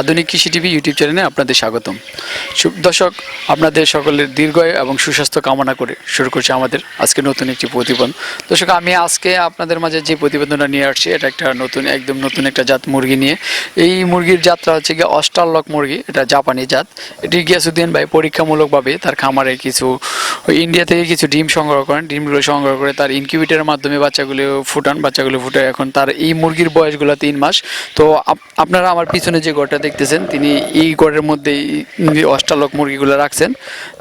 আধুনিক কৃষি TV YouTube চ্যানেলে আপনাদের স্বাগতম। দর্শক, আপনাদের সকলের দীর্ঘায়ু এবং সুস্বাস্থ্য কামনা করে শুরু করছে আমাদের আজকে নতুন একটি প্রতিবেদন। দর্শক, আমি আজকে আপনাদের মাঝে যে প্রতিবেদনটা নিয়ে আসছি, এটা একটা নতুন, একদম নতুন একটা জাত মুরগি নিয়ে। এই মুরগির জাতটা হচ্ছে গিয়ে অস্টারলক মুরগি, এটা জাপানি জাত। এটি গিয়াসুদ্দিন ভাই পরীক্ষামূলকভাবে তার খামারে কিছু, ইন্ডিয়া থেকে কিছু ডিম সংগ্রহ করেন। ডিমগুলো সংগ্রহ করে তার ইনকিউবেটারের মাধ্যমে বাচ্চাগুলো ফুটান। বাচ্চাগুলো ফুটে এখন তার এই মুরগির বয়সগুলো তিন মাস। তো আপনারা আমার পিছনে যে ঘরটা দেখতেছেন, তিনি এই গড়ের মধ্যে অষ্টালক মুরগিগুলো রাখছেন,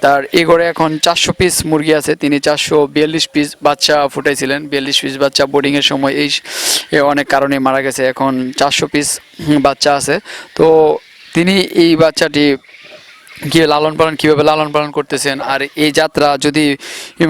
তার এই গড়ে এখন চারশো পিস মুরগি আছে, তিনি চারশো বিয়াল্লিশ পিস বাচ্চা ফুটাইছিলেন। বিয়াল্লিশ পিস বাচ্চা বোর্ডিংয়ের সময় এই অনেক কারণে মারা গেছে, এখন চারশো পিস বাচ্চা আছে। তো তিনি এই বাচ্চাটি কি লালন পালন, কীভাবে লালন পালন করতেছেন? আর এই যাত্রা যদি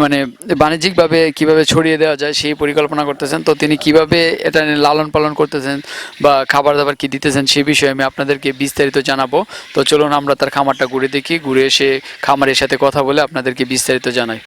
মানে বাণিজ্যিকভাবে কীভাবে ছড়িয়ে দেওয়া যায় সেই পরিকল্পনা করতেছেন, তো তিনি কীভাবে এটা লালন পালন করতেছেন বা খাবার দাবার কি দিতেছেন সে বিষয়ে আমি আপনাদেরকে বিস্তারিত জানাব। তো চলুন আমরা তার খামারটা ঘুরে দেখি, ঘুরে এসে খামারের সাথে কথা বলে আপনাদেরকে বিস্তারিত জানাই।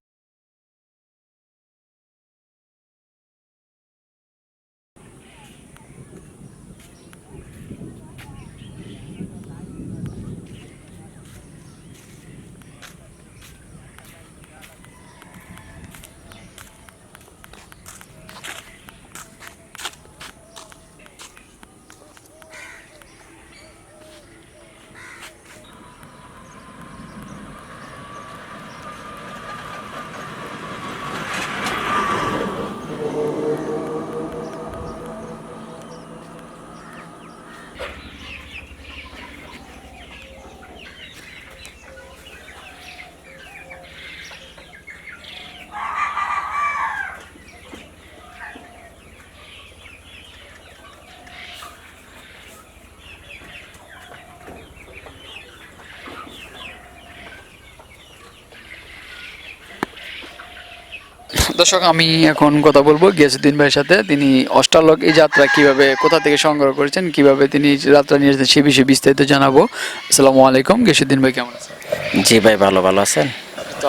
দর্শক, আমি এখন কথা বলব গিয়াসুদ্দিন ভাইয়ের সাথে। তিনি অষ্টালক এই যাত্রা কীভাবে, কোথা থেকে সংগ্রহ করেছেন, কীভাবে তিনি যাত্রা নিয়ে সে বিষয়ে বিস্তারিত জানাব। আসসালামু আলাইকুম, গিয়াসুদ্দিন ভাই, কেমন আছেন? জি ভাই, ভালো ভালো আছেন?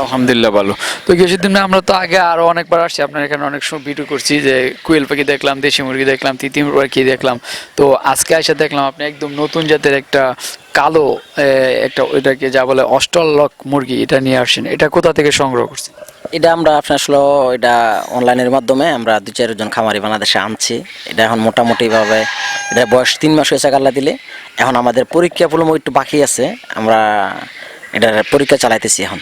আলহামদুলিল্লাহ ভালো। তো ভাই আমরা তো আগে আরও অনেকবার আসছি, আপনার এখানে অনেক সময় ভিডিও করছি যে কুয়েল পাখি দেখলাম, দেশি মুরগি দেখলাম তিতিম পাখি দেখলাম। তো আজকে এসে দেখলাম আপনি একদম নতুন জাতের একটা কালো একটা ওইটাকে যা বলে অষ্টলক মুরগি এটা নিয়ে আসছেন। এটা কোথা থেকে সংগ্রহ করছেন? এটা আমরা আপনার আসলে এটা অনলাইনের মাধ্যমে আমরা দু চারজন খামারি বাংলাদেশে আনছি। এটা এখন মোটামুটিভাবে এটা বয়স তিন মাস হয়েছে আল্লাহ দিলে। এখন আমাদের পরীক্ষা পুলম একটু বাকি আছে, আমরা এটার পরীক্ষা চালাইতেছি এখন।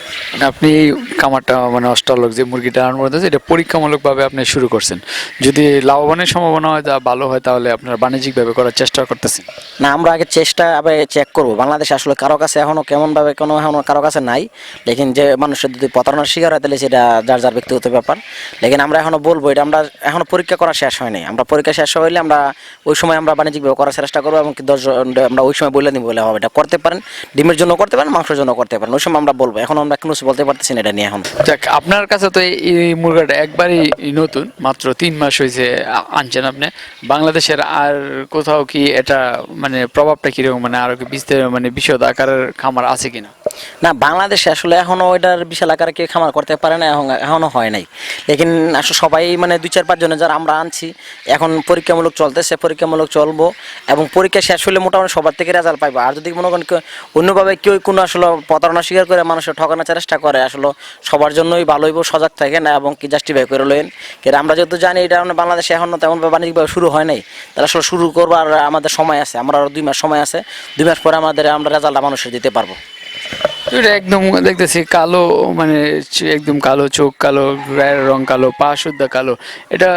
মানে আপনি এই খামারটা মানে অষ্টালক যে মুরগিটা আরম্ভ করতেছে এটা পরীক্ষামূলকভাবে আপনি শুরু করছেন। যদি লাভবানের সম্ভাবনা হয় তা ভালো হয়, তাহলে আপনার বাণিজ্যিকভাবে করার চেষ্টা করতেছেন। না, আমরা আগে চেষ্টা আবার চেক করব। বাংলাদেশে আসলে কারও কাছে এখনও কেমনভাবে কোনো, এখনও কারও কাছে নাই। লেকিন যে মানুষের যদি প্রতারণার শিকার হয়, তাহলে সেটা যার যার ব্যক্তিগত ব্যাপার। লেকিন আমরা এখনও বলব, এটা আমরা এখনও পরীক্ষা করা শেষ হয়নি। আমরা পরীক্ষা শেষ হইলে আমরা ওই সময় আমরা বাণিজ্যিকভাবে করার চেষ্টা করব এবং দশজন আমরা ওই সময় বলে দিব বলে হবে। এটা করতে পারেন, ডিমের জন্য করতে পারেন, মাংসের জন্য করতে পারেন। ওই সময় আমরা বলব। এখন আমরা কোনো কিছু বলতে পারতেছি না এটা নিয়ে এখন। যাক আপনার কাছে তো এই- মুরগাটা একবারই নতুন মাত্র তিন মাস হয়েছে আনছেন আপনি। বাংলাদেশের আর কোথাও কি এটা মানে প্রভাবটা কীরকম? মানে আরও কি বিস্তার মানে বিশদ আকারের খামার আছে কিনা? না বাংলাদেশে আসলে এখনও ওইটার বিশাল আকারে কেউ খামার করতে পারে না এখন এখনও হয় নাই। লেকিন আসলে সবাই মানে দুই চার পাঁচ জনে যারা আমরা আনছি এখন পরীক্ষামূলক চলতেছে পরীক্ষামূলক চলবো এবং পরীক্ষা শেষ হলে মোটামুটি সবার থেকে রেজাল্ট পাইবো। আর যদি মনে করেন কেউ- অন্যভাবে কেউ কোনো আসলে প্রতারণা স্বীকার করে মানুষের ঠকানোর চেষ্টা করে, আসলে সবার জন্যই ভালো হইব, সজাগ থাকে না এবং কি জাস্টিফাই করে লইন কিন্তু আমরা যেহেতু জানি এটা বাংলাদেশে এখনও তেমন বাণিজ্যিকভাবে শুরু হয় নাই, তাহলে আসলে শুরু করবার আমাদের সময় আছে, আমরা আরও দুই মাস সময় আছে, দুই মাস পরে আমাদের আমরা রেজাল্টটা মানুষের দিতে পারব। এটা একদম দেখতেছি কালো মানে একদম কালো চোখ, কালো গায়ের রং কালো, পা শুদ্ধ কালো। এটা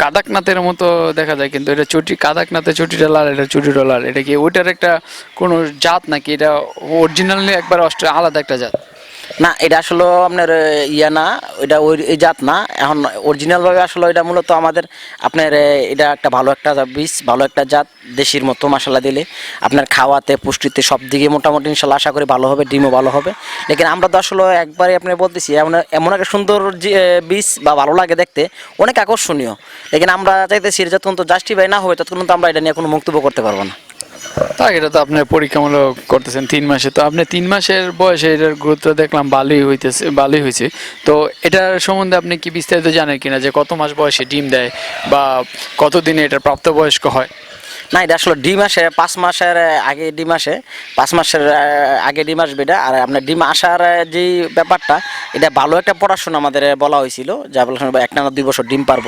কাদাকনাথের মতো দেখা যায়, কিন্তু এটা চটি, কাদাকনাথের চটিটা লাল, এটা চটিটা লাল। এটা কি ওইটার একটা কোনো জাত নাকি? এটা অরিজিনালি একবার আলাদা একটা জাত। না, এটা আসলে আপনার ইয়া না, এটা ওই, এই জাত না। এখন অরিজিনালভাবে আসলে এটা মূলত আমাদের, আপনার এটা একটা ভালো একটা বীজ, ভালো একটা জাত, দেশির মতো মশলা দিলে। আপনার খাওয়াতে, পুষ্টিতে সব দিকে মোটামুটি ইনশাল্লাহ আশা করি ভালো হবে, ডিমও ভালো হবে। লেকিন আমরা তো আসলে একবারে আপনি বলতেছি, এমন এমন একটা সুন্দর বীজ বা ভালো লাগে দেখতে, অনেক আকর্ষণীয়। লেকিন আমরা চাইতেছি যতক্ষণ তো জাস্টিফাই না হবে, ততক্ষণ তো আমরা এটা নিয়ে কোনো মন্তব্য করতে পারব না। তাই এটা তো আপনার পরীক্ষামূলক করতেছেন তিন মাসে। তো আপনি তিন মাসের বয়সে এটার গুরুত্ব দেখলাম হইতেছে হয়েছে। তো এটার সম্বন্ধে আপনি কি বিস্তারিত জানেন কিনা যে কত মাস বয়সে ডিম দেয় বা কতদিনে এটা প্রাপ্তবয়স্ক হয়? না, এটা আসলে ডিম আসে, পাঁচ মাসের আগে ডিম আসে, পাঁচ মাসের আগে ডিম আসবে এটা। আর আপনার ডিম আসার যে ব্যাপারটা, এটা ভালো একটা পড়াশোনা আমাদের বলা হয়েছিল। যে আপনার এক টানা দুই বছর ডিম পারব।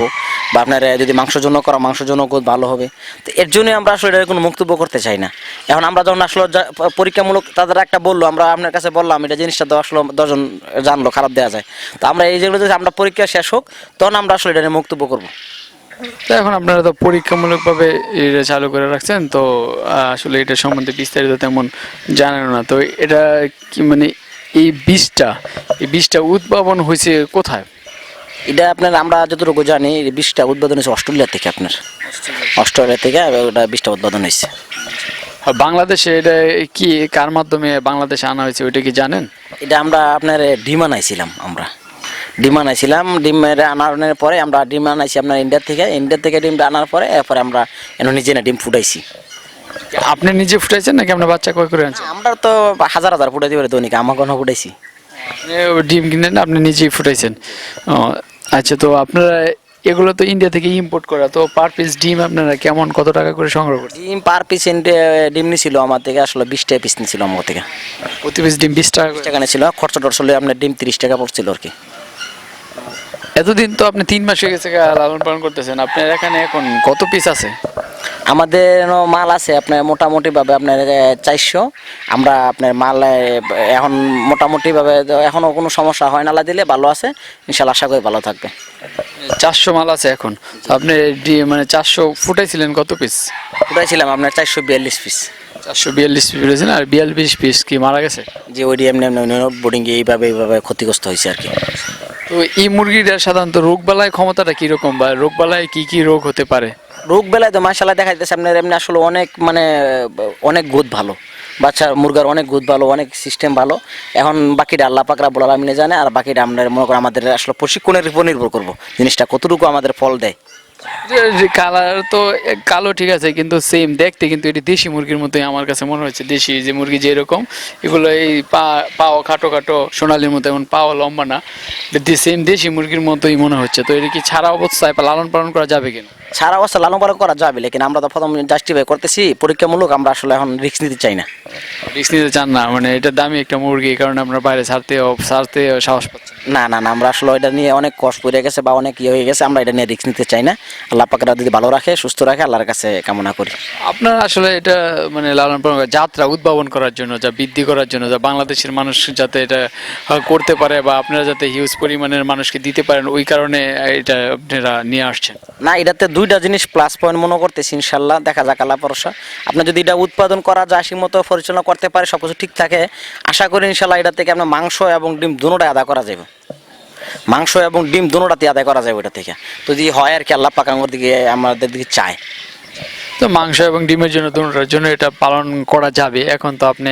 বা আপনার যদি মাংস জন্য করা মাংস জন্য খুব ভালো হবে। তো এর জন্যই আমরা আসলে এটা কোনো বক্তব্য করতে চাই না। এখন আমরা যখন আসলে পরীক্ষামূলক তাদের একটা বলল, আমরা আপনার কাছে বললাম, এটা জিনিসটা তো আসলে দশজন জানলো, খারাপ দেওয়া যায়। তো আমরা এই যেগুলো যদি আমরা পরীক্ষা শেষ হোক, তখন আমরা আসলে এটা নিয়ে বক্তব্য করব। এখন আপনারা তো পরীক্ষামূলকভাবে এটা চালু করে রাখছেন, তো আসলে এটা সম্বন্ধে বিস্তারিত তেমন জানেন না। তো এটা কি মানে এই বীজটা এই বীজটা উদ্ভাবন হয়েছে কোথায়? এটা আপনার আমরা যতটুকু জানি বীজটা উদ্বোধন হয়েছে অস্ট্রেলিয়া থেকে আপনার। অস্ট্রেলিয়া থেকে ওটা বীজটা উদ্বোধন হয়েছে। বাংলাদেশে এটা কি কার মাধ্যমে বাংলাদেশে আনা হয়েছে ওইটা কি জানেন? এটা আমরা আপনার ডিম আনাইছিলাম আমরা। ডিম আনাইছিলাম ডিমের আনার পরে আমরা ডিম আনাইছি আপনার ইন্ডিয়া থেকে। ইন্ডিয়া থেকে ডিমটা আনার পরে এরপরে আমরা এনে নিজে না ডিম ফুটাইছি। আপনি নিজে ফুটাইছেন নাকি আপনার বাচ্চা কয় করে আনছেন? আমরা তো হাজার হাজার ফুটাইতে পারি দৈনিক আমার কোনো ফুটাইছি। ডিম কিনেন আপনি নিজেই ফুটাইছেন। আচ্ছা তো আপনারা এগুলো তো ইন্ডিয়া থেকে ইম্পোর্ট করা তো পার পিস ডিম আপনারা কেমন কত টাকা করে সংগ্রহ করছেন? ডিম পার পিস ডিম নিছিল আমার থেকে আসলে বিশ টাকা পিস নিছিল আমার থেকে। প্রতি পিস ডিম বিশ টাকা করে? টাকা নিছিল খরচা টরচা হলে আপনার ডিম তিরিশ টাকা পড়ছিল আর কি। এতদিন তো আপনি তিন মাস হয়ে গেছে লালন পালন করতেছেন আপনার এখানে এখন কত পিস আছে? আমাদের মাল আছে আপনার মোটামুটিভাবে আপনার চারশো। আমরা আপনার মাল এখন মোটামুটিভাবে এখনও কোনো সমস্যা হয় না দিলে ভালো আছে। ইনশাল্লাহ আশা করি ভালো থাকবে। চারশো মাল আছে এখন। আপনি মানে চারশো ফুটাইছিলেন কত পিস উঠাইছিলাম আপনার চারশো বিয়াল্লিশ পিস চারশো বিয়াল্লিশ পিস ফুটেছেন আর বিয়াল্লিশ পিস কি মারা গেছে? যে ওইটি এমনি এমনি বোর্ডিংয়ে এইভাবে এইভাবে ক্ষতিগ্রস্ত হয়েছে আর কি। তো এই মুরগিটার সাধারণত রোগবালাই ক্ষমতাটা কীরকম বা রোগবালাই কি কি রোগ হতে পারে? রোগ বেলায় তো মাসাল্লাহ দেখা যাচ্ছে আপনার এমনি আসলে অনেক মানে অনেক গুদ ভালো। বাচ্চা, মুরগার অনেক গুদ ভালো, অনেক সিস্টেম ভালো। এখন বাকিটা আল্লাহ পাকরা বলার আমি জানে, আর বাকিটা আমরা মনে করেন আমাদের আসলে প্রশিক্ষণের উপর নির্ভর করব। জিনিসটা কতটুকু আমাদের ফল দেয়। কালার তো, কালো ঠিক আছে, কিন্তু সেম দেখতে কিন্তু এটি দেশি মুরগির মতোই আমার কাছে মনে হচ্ছে। দেশি যে মুরগি যেরকম, এগুলো এই পা, পাও খাটো খাটো, সোনালির মতো, এমন পাও লম্বা না। সেম দেশি মুরগির মতোই মনে হচ্ছে। তো এটা কি ছাড়া অবস্থায় লালন পালন করা যাবে কিনা? সারা অবস্থা লালন পালন করা যাবে, লেকিন আমরা তো প্রথম জাস্টিফাই করতেছি, পরীক্ষামূলক আমরা আসলে এখন রিস্ক নিতে চাই না। রিক্স নিতে চান না মানে এটা দামি একটা মুরগি কারণ আমরা বাইরে ছাড়তে ছাড়তে সাহস পাচ্ছেন না না না আমরা আসলে এটা নিয়ে অনেক কষ্ট পড়ে গেছে বা অনেক ইয়ে হয়ে গেছে আমরা এটা নিয়ে রিস্ক নিতে চাই না। আল্লাহ পাকরা যদি ভালো রাখে সুস্থ রাখে আল্লাহর কাছে কামনা করি। আপনার আসলে এটা মানে লালন পালন যাত্রা উদ্ভাবন করার জন্য যা বৃদ্ধি করার জন্য যা বাংলাদেশের মানুষ যাতে এটা করতে পারে বা আপনারা যাতে হিউজ পরিমাণের মানুষকে দিতে পারেন ওই কারণে এটা আপনারা নিয়ে আসছেন। না এটাতে দুইটা জিনিস প্লাস পয়েন্ট মনে করতেছি ইনশাল্লাহ দেখা যাক আল্লাহ ভরসা। আপনার যদি এটা উৎপাদন করা যায় সেই মতো পরিচালনা করতে পারে সব কিছু ঠিক থাকে আশা করি ইনশাল্লাহ এটা থেকে আপনার মাংস এবং ডিম দুটোটাই আদা করা যাবে। মাংস এবং ডিম দুটাতে আদায় করা যায় ওইটা থেকে। তো যদি হয় আর কি, আল্লাহ পাকাঙ্গর দিকে আমাদের দিকে চায়। তো মাংস এবং ডিমের জন্য দুটোর জন্য এটা পালন করা যাবে। এখন তো আপনি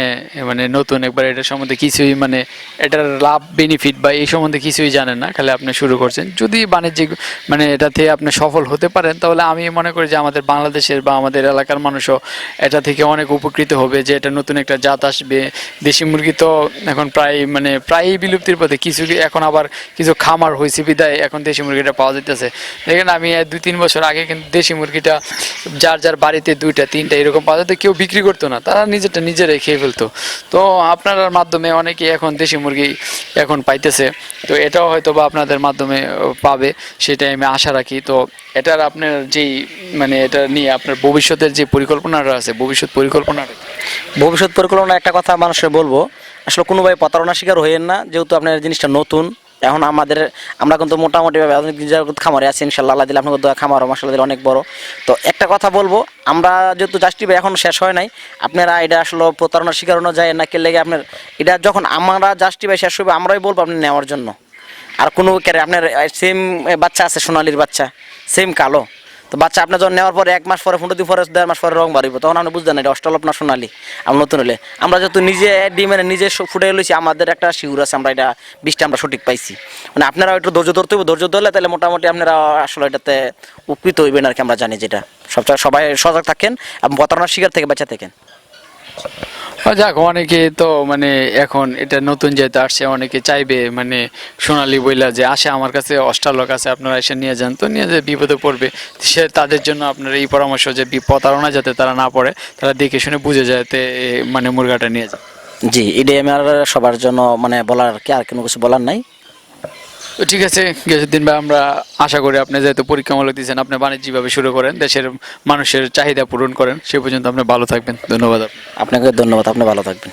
মানে নতুন একবার এটার সম্বন্ধে কিছুই মানে এটার লাভ বেনিফিট বা এই সম্বন্ধে কিছুই জানেন না, খালি আপনি শুরু করছেন। যদি বাণিজ্যিক মানে এটাতে আপনি সফল হতে পারেন, তাহলে আমি মনে করি যে আমাদের বাংলাদেশের বা আমাদের এলাকার মানুষও এটা থেকে অনেক উপকৃত হবে যে এটা নতুন একটা জাত আসবে। দেশি মুরগি তো এখন প্রায় মানে প্রায়ই বিলুপ্তির পথে। কিছু এখন আবার কিছু খামার হয়েছে বিদায়, এখন দেশি মুরগিটা পাওয়া যাইতেছে। দেখেন আমি দুই তিন বছর আগে কিন্তু দেশি মুরগিটা যার যার বাড়িতে দুইটা, তিনটা এরকম পাওয়া যেত কেউ বিক্রি করতো না, তারা নিজেরটা নিজেরাই খেয়ে ফেলতো। তো আপনার মাধ্যমে অনেকে এখন দেশি মুরগি এখন পাইতেছে, তো এটাও হয়তো বা আপনাদের মাধ্যমে পাবে, সেটাই আমি আশা রাখি। তো এটার আপনার যেই মানে এটা নিয়ে আপনার ভবিষ্যতের যে পরিকল্পনাটা আছে, ভবিষ্যৎ পরিকল্পনাটা ভবিষ্যৎ পরিকল্পনা, একটা কথা মানুষের বলব, আসলে কোনো ভাই প্রতারণা শিকার হইয়েন না, যেহেতু আপনার জিনিসটা নতুন এখন আমাদের, আমরা কিন্তু মোটামুটি আধুনিক খামারে আছি, ইনশাল্লাহ। আল্লাহ দিলে আপনাকে দোয়া মাসাল্লাহ দিলে অনেক বড়। তো একটা কথা বলব, আমরা যেহেতু জাস্টি ভাই এখন শেষ হয় নাই, আপনারা এটা আসলে প্রতারণার শিকার হনো যায় না কে লেগে আপনার, এটা যখন আমরা জাস্টি ভাই শেষ হবে আমরাই বলব আপনি নেওয়ার জন্য। আর কোনো ক্যারে, আপনার সেম বাচ্চা আছে, সোনালির বাচ্চা সেম কালো। তো বাচ্চা আপনার যখন নেওয়ার পরে এক মাস পরে পনেরো দিন পরে দেড় মাস পরে রং বাড়িব, তখন আপনি বুঝতেন এটা অষ্টলপ না সোনালি? আমরা নতুন হলে। আমরা যেহেতু নিজে ডিমের নিজে ফুটে লইছি, আমাদের একটা শিউর আছে, আমরা এটা বীজটা আমরা সঠিক পাইছি। মানে আপনারা একটু ধৈর্য ধরতে হবে ধৈর্য ধরলে তাহলে মোটামুটি আপনারা আসলে এটাতে উপকৃত হইবেন আর কি, আমরা জানি যেটা। সবটা সবাই সজাগ থাকেন এবং প্রতারণার শিকার থেকে বাঁচা থাকেন। যাক, অনেকে তো মানে এখন এটা নতুন যেহেতু আসছে, অনেকে চাইবে মানে সোনালি বইলা যে আসে আমার কাছে, অষ্টালক আছে, আপনারা এসে নিয়ে যান। তো নিয়ে যে বিপদে পড়বে, সে তাদের জন্য আপনার এই পরামর্শ যে প্রতারণা যাতে তারা না পড়ে, তারা দেখে শুনে বুঝে যাতে মানে মুরগাটা নিয়ে যান। জি, এটাই আমার সবার জন্য মানে বলার কি আর কোনো কিছু বলার নাই। তো ঠিক আছে, গিয়াসুদ্দিন ভাই, আমরা আশা করি আপনি যেহেতু পরীক্ষামূলক দিয়েছেন, আপনি বাণিজ্যিকভাবে শুরু করেন, দেশের মানুষের চাহিদা পূরণ করেন, সে পর্যন্ত আপনি ভালো থাকবেন ধন্যবাদ আপনাকে। আপনাকে ধন্যবাদ, আপনি ভালো থাকবেন